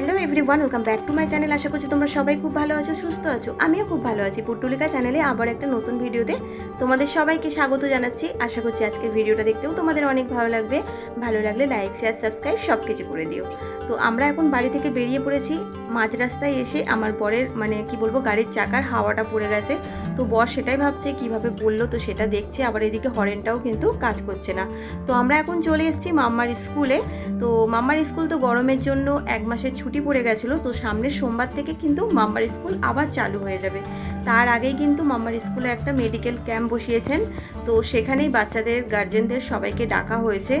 Hello everyone welcome back to my channel আশা করছি তোমরা সবাই খুব ভালো আছো, সুস্থ আছো। আমিও খুব ভালো আছি। পুটুলিকা চ্যানেলে আবার একটা নতুন ভিডিওতে তোমাদের সবাইকে স্বাগত জানাচ্ছি। আশা করছি আজকের ভিডিওটা দেখতেও তোমাদের অনেক ভালো লাগবে। ভালো লাগলে লাইক শেয়ার সাবস্ক্রাইব সব কিছু করে দিও। তো আমরা এখন বাড়ি থেকে বেরিয়ে পড়েছি। মাঝ রাস্তায় এসে আমার বরের মানে কি বলব, গাড়ির চাকার হাওয়াটা পড়ে গেছে। তো বর সেটাই ভাবছে, কীভাবে বলল তো সেটা দেখছে। আবার এদিকে হরেনটাও কিন্তু কাজ করছে না। তো আমরা এখন চলে এসেছি মাম্মার স্কুলে তো মাম্মার স্কুল তো গরমের জন্য এক মাসের ছুটি পড়ে গেছিল, তো সামনের সোমবার থেকে কিন্তু মাম্মার স্কুল আবার চালু হয়ে যাবে। তার আগেই কিন্তু মাম্মার স্কুলে একটা মেডিকেল ক্যাম্প বসিয়েছেন, তো সেখানেই বাচ্চাদের গার্জেনদের সবাইকে ডাকা হয়েছে,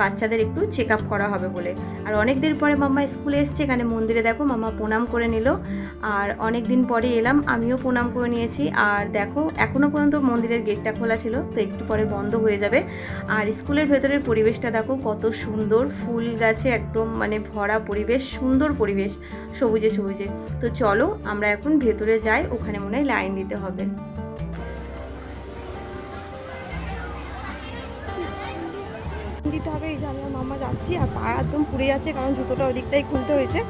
বাচ্চাদের একটু চেক আপ করা হবে বলে। আর অনেক দিন পরে মাম্মা স্কুলে এসছে, এখানে মন্দিরে দেখো মাম্মা প্রণাম করে নিল, আর অনেক দিন পরে এলাম, আমিও প্রণাম করে নিয়েছি। আর দেখো এখনও পর্যন্ত মন্দিরের গেটটা খোলা ছিল, তো একটু পরে বন্ধ হয়ে যাবে। আর স্কুলের ভেতরের পরিবেশটা দেখো, কত সুন্দর, ফুল গাছে একদম মানে ভরা পরিবেশ, সুন্দর পরিবেশ সবুজে সবুজে। তো চলো আমরা এখন ভেতরে যাই, ওখানে মনে হয় লাইন দিতে হবে। দিতে হবে, এই যে আমি মামা যাচ্ছি, আর পা একদম পুড়ে যাচ্ছে, কারণ জুতোটা ওদিকটাই খুলতে হয়েছে।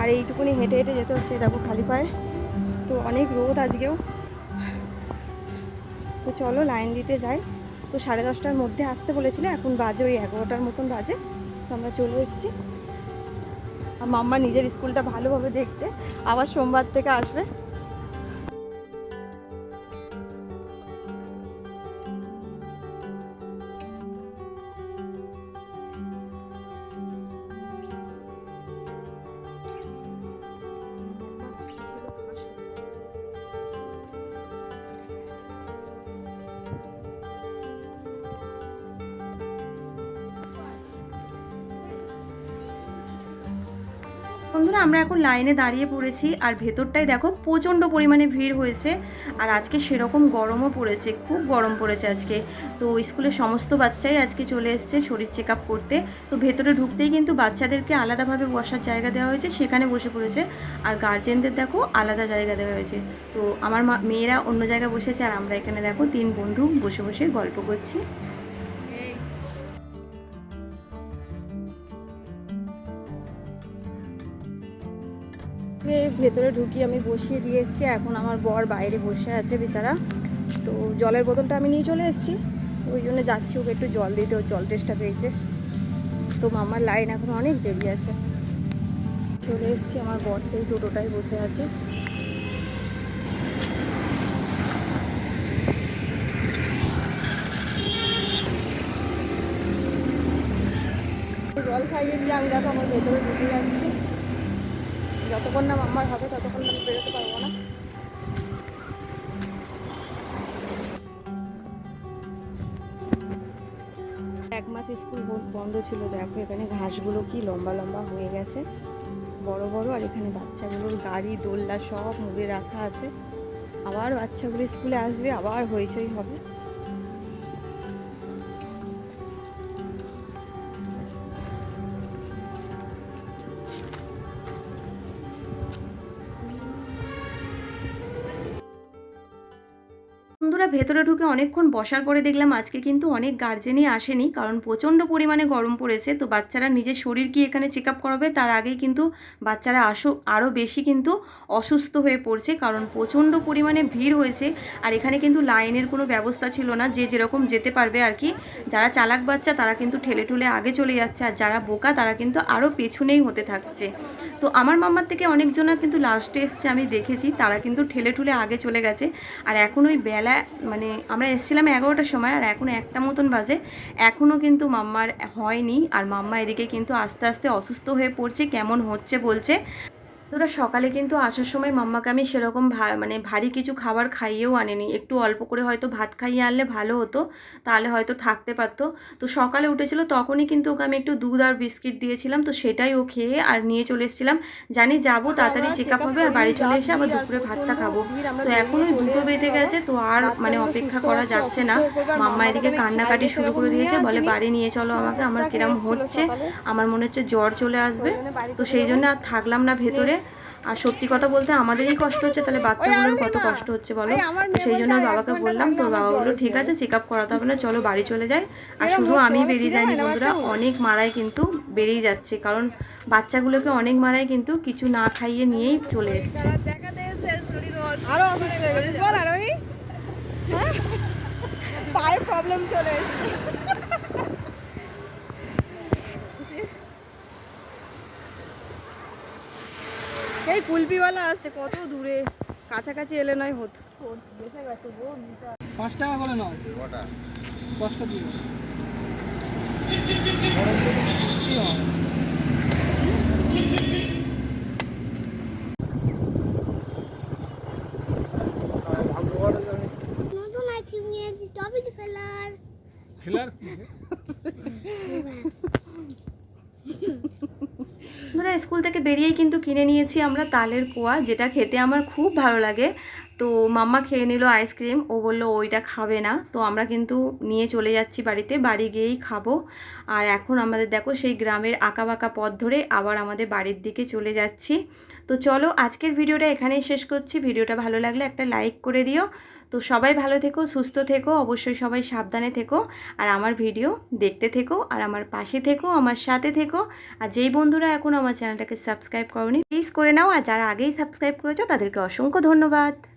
আর এইটুকুনি হেঁটে হেঁটে যেতে হচ্ছে দেখো খালি পায়ে। তো অনেক রোদ আজকেও। তো চলো লাইন দিতে যাই। তো সাড়ে দশটার মধ্যে আসতে বলেছিল, এখন বাজে ওই এগারোটার মতন বাজে। তো আমরা চলে এসেছি। মাম্মা নিজের স্কুলটা ভালোভাবে দেখছে। আবার সোমবার থেকে আসবে। বন্ধুরা, আমরা এখন লাইনে দাঁড়িয়ে পড়েছি আর ভেতরটাই দেখো প্রচণ্ড পরিমাণে ভিড় হয়েছে আর আজকে সেরকম গরমও পড়েছে, খুব গরম পড়েছে আজকে। তো স্কুলের সমস্ত বাচ্চাই আজকে চলে এসছে শরীর চেক আপ করতে। তো ভেতরে ঢুকতেই কিন্তু বাচ্চাদেরকে আলাদাভাবে বসার জায়গা দেওয়া হয়েছে, সেখানে বসে পড়েছে। আর গার্জেনদের দেখো আলাদা জায়গা দেওয়া হয়েছে। তো আমার মেয়েরা অন্য জায়গায় বসেছে আর আমরা এখানে দেখো তিন বন্ধু বসে বসে গল্প করছি। ভেতরে ঢুকি, আমি বসিয়ে দিয়ে এসেছি। এখন আমার বর বাইরে বসে আছে বেচারা। তো জলের বোতলটা আমি নিয়ে চলে এসেছি। ওই জন্য যাচ্ছি, ওকে একটু জল দিতে। ও জল টেস্টটা পেয়েছে। তো মামার লাইন এখন অনেক দেরি আছে। চলে এসেছি আমার বর, সেই টোটোটাই বসে আছে। জল খাইয়ে দিয়ে আমি দেখো আমার ভেতরে ঢুকে যাচ্ছি। যতক্ষণ না মাম্মার হবে ততক্ষণ আমি বেরোতে পারব না। এক মাস স্কুল বন্ধ ছিল, দেখো এখানে ঘাসগুলো কি লম্বা লম্বা হয়ে গেছে। বড় বড়, আর এখানে বাচ্চাগুলোর গাড়ি, দোলনা সব মুড়ে রাখা আছে। আবার বাচ্চাগুলো স্কুলে আসবে, আবার হইচই হবে। বন্ধুরা ভেতরে ঢুকে অনেকক্ষণ বসার পরে দেখলাম আজকে কিন্তু অনেক গার্জেনই আসেনি, কারণ প্রচণ্ড পরিমাণে গরম পড়েছে। তো বাচ্চারা নিজের শরীর কি এখানে চেক আপ করাবে? তার আগেই কিন্তু বাচ্চারা আসো আরও বেশি কিন্তু অসুস্থ হয়ে পড়ছে, কারণ প্রচণ্ড পরিমাণে ভিড় হয়েছে। আর এখানে কিন্তু লাইনের কোনো ব্যবস্থা ছিল না, যে যেরকম যেতে পারবে আর কি। যারা চালাক বাচ্চা, তারা কিন্তু ঠেলে ঠুলে আগে চলে যাচ্ছে, আর যারা বোকা, তারা কিন্তু আরও পেছনেই হতে থাকছে। তো আমার মাম্মার থেকে অনেকজনা কিন্তু লাস্টে এসছে, আমি দেখেছি, তারা কিন্তু ঠেলে ঠুলে আগে চলে গেছে। আর এখন ওই বেলা মানে আমরা এসেছিলাম এগারোটার সময় আর এখন একটা মতন বাজে। এখনও কিন্তু মাম্মার হয়নি। আর মাম্মা এদিকে কিন্তু আস্তে আস্তে অসুস্থ হয়ে পড়ছে, কেমন হচ্ছে বলছে। ওরা সকালে কিন্তু আসার সময় মাম্মাকে আমি সেরকম ভা- মানে ভারী কিছু খাবার খাইয়েও আনেনি। একটু অল্প করে হয়তো ভাত খাইয়ে আনলে ভালো হতো তাহলে হয়তো থাকতে পারতো। তো সকালে উঠেছিল তখনই কিন্তু ওকে আমি একটু দুধ আর বিস্কিট দিয়েছিলাম তো সেটাই ও খেয়ে আর নিয়ে চলে এসেছিলাম। জানি যাব তাড়াতাড়ি চেক আপ হবে আর বাড়ি চলে এসে আবার দুপুরে ভাতটা খাব। তো এখন ওই দুটো বেজে গেছে তো আর মানে অপেক্ষা করা যাচ্ছে না। মাম্মা এদিকে কান্নাকাটি শুরু করে দিয়েছে বলে বাড়ি নিয়ে চলো আমাকে আমার কিরম হচ্ছে আমার মনে হচ্ছে জ্বর চলে আসবে। তো সেই জন্য আর থাকলাম না ভেতরে। আর সত্যি কথা বলতে আমাদেরই কষ্ট হচ্ছে তাহলে বাচ্চাগুলোর কত কষ্ট হচ্ছে বলো? সেই জন্য বাবাকে বললাম তোর বাবা বলল ঠিক আছে চেক আপ করাতে হবে না চলো বাড়ি চলে যাই। আর শুধু আমি বেরিয়ে যাইনি বন্ধুরা অনেক মারাই কিন্তু বেরিয়ে যাচ্ছে কারণ বাচ্চাগুলোকে অনেক মারাই কিন্তু কিছু না খাইয়ে নিয়েই চলে এসছে। আরও অসুস্থ হয়ে গেছিস বল আরোহী। হ্যাঁ? পায়ে প্রবলেম চলে এসেছে। কুলপিওয়ালা আসছে কত দূরে? কাছাকাছি এলে নয় হতো। পাঁচ টাকা করে নাও। পাঁচটা দিও কি হয়? নতুন আইসক্রিম ফেলার। ফেলার ধরো স্কুল থেকে বেরিয়েই কিন্তু কিনে নিয়েছি আমরা তালের কোয়া, যেটা খেতে আমার খুব ভালো লাগে। তো মাম্মা খেয়ে নিল আইসক্রিম, ও বলল ওইটা খাবে না। তো আমরা কিন্তু নিয়ে চলে যাচ্ছি বাড়িতে, বাড়ি গিয়েই খাব। আর এখন আমাদের দেখো সেই গ্রামের আঁকা বাঁকা পথ ধরে আবার আমাদের বাড়ির দিকে চলে যাচ্ছি। তো চলো আজকের ভিডিওটা এখানেই শেষ করছি। ভিডিওটা ভালো লাগলে একটা লাইক করে দিও। তো সবাই ভালো থেকো, সুস্থ থেকো, অবশ্যই সবাই সাবধানে থেকো। আর আমার ভিডিও দেখতে থেকো, আর আমার পাশে থেকো, আমার সাথে থেকো। আর যেই বন্ধুরা এখন আমার চ্যানেলটাকে সাবস্ক্রাইব করনি প্লিজ করে নাও। আর যারা আগেই সাবস্ক্রাইব করেছ, তাদেরকে অসংখ্য ধন্যবাদ।